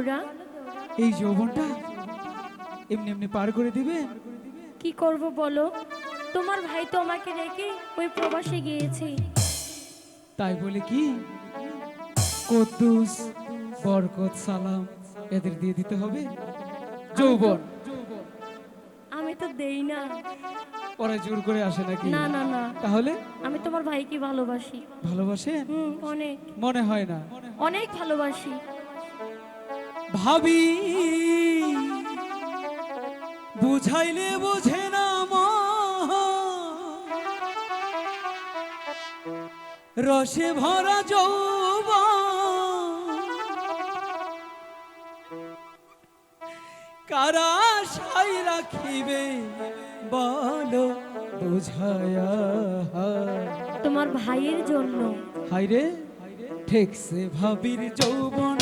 দেওরা এই যৌবনটা এমনি এমনি পার করে দিবে। কি করব বলো? তোমার ভাই তো আমাকে রেখে ওই প্রবাসে গিয়েছে। তাই বলে কি? কদ্দুস বরকত সালাম এদের দিয়ে দিতে হবে। যৌবন। আমি তো দেই না। ওরা জোর করে আসে নাকি? না না না। তাহলে? আমি তোমার ভাইকে ভালোবাসি। ভালোবাসে? অনেক। মনে হয় না। অনেক ভালোবাসি। ভাবি বুঝাইলে বুঝে না। রসে ভরা যৌবন। কারা সাই রাখিবে বলো বুঝায়া। তোমার ভাইয়ের জন্য। হাইরে ঠেকছে ভাবির যৌবন।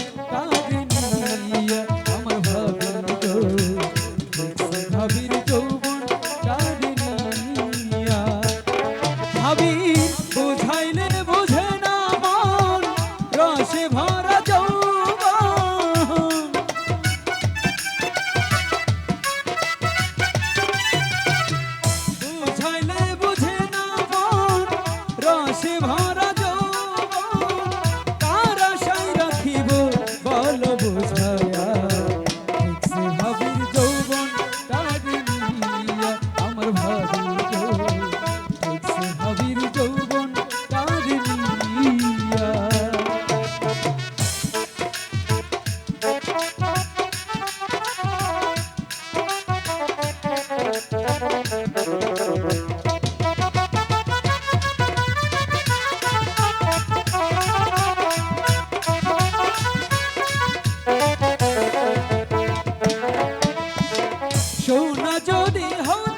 আমরা যদি হই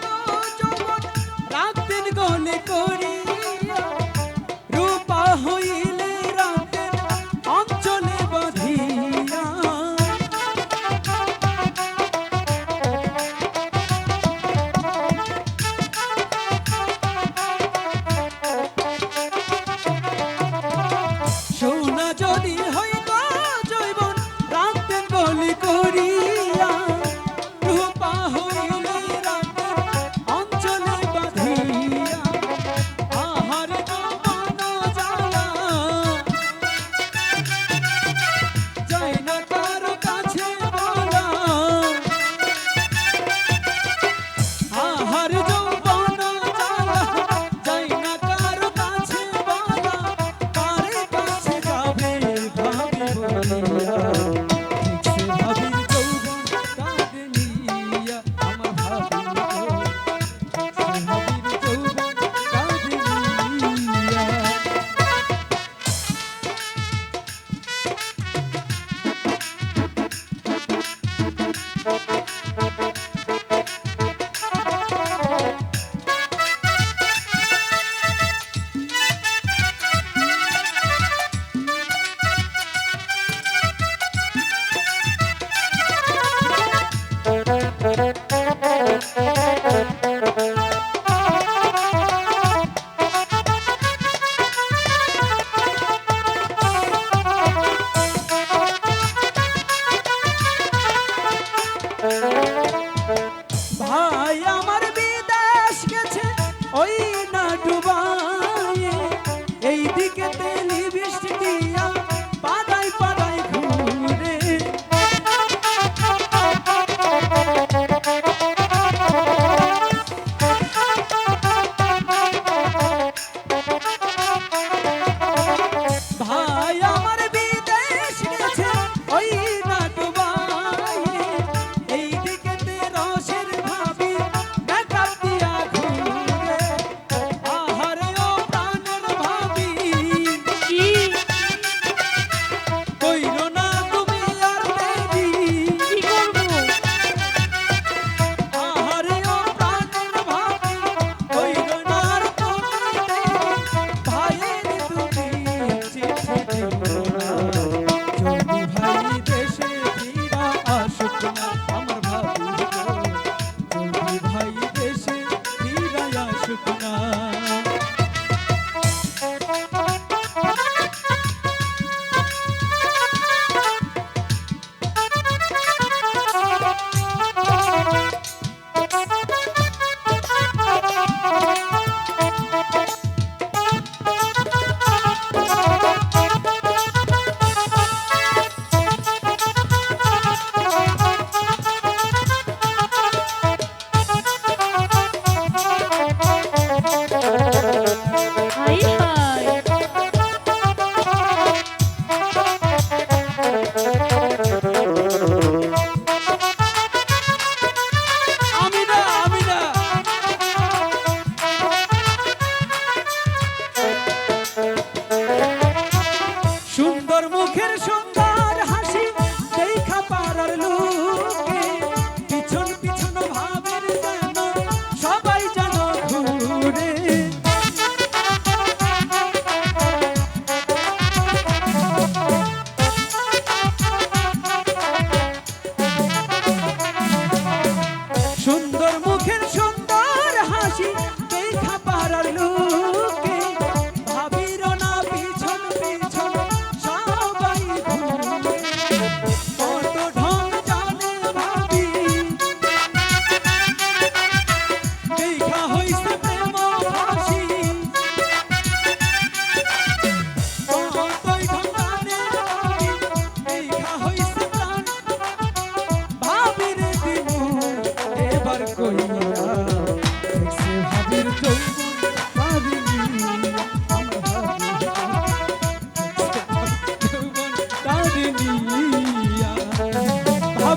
哎。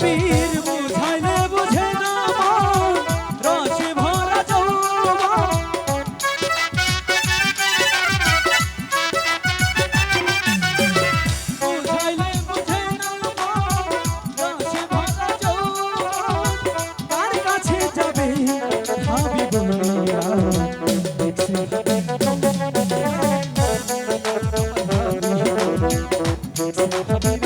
আবির বুঝাইলে বুঝে না রসে ভরা বুঝাইলে বুঝে না রসে ভরা কার কাছে যাবে ভাবি ভাবির যৌবন।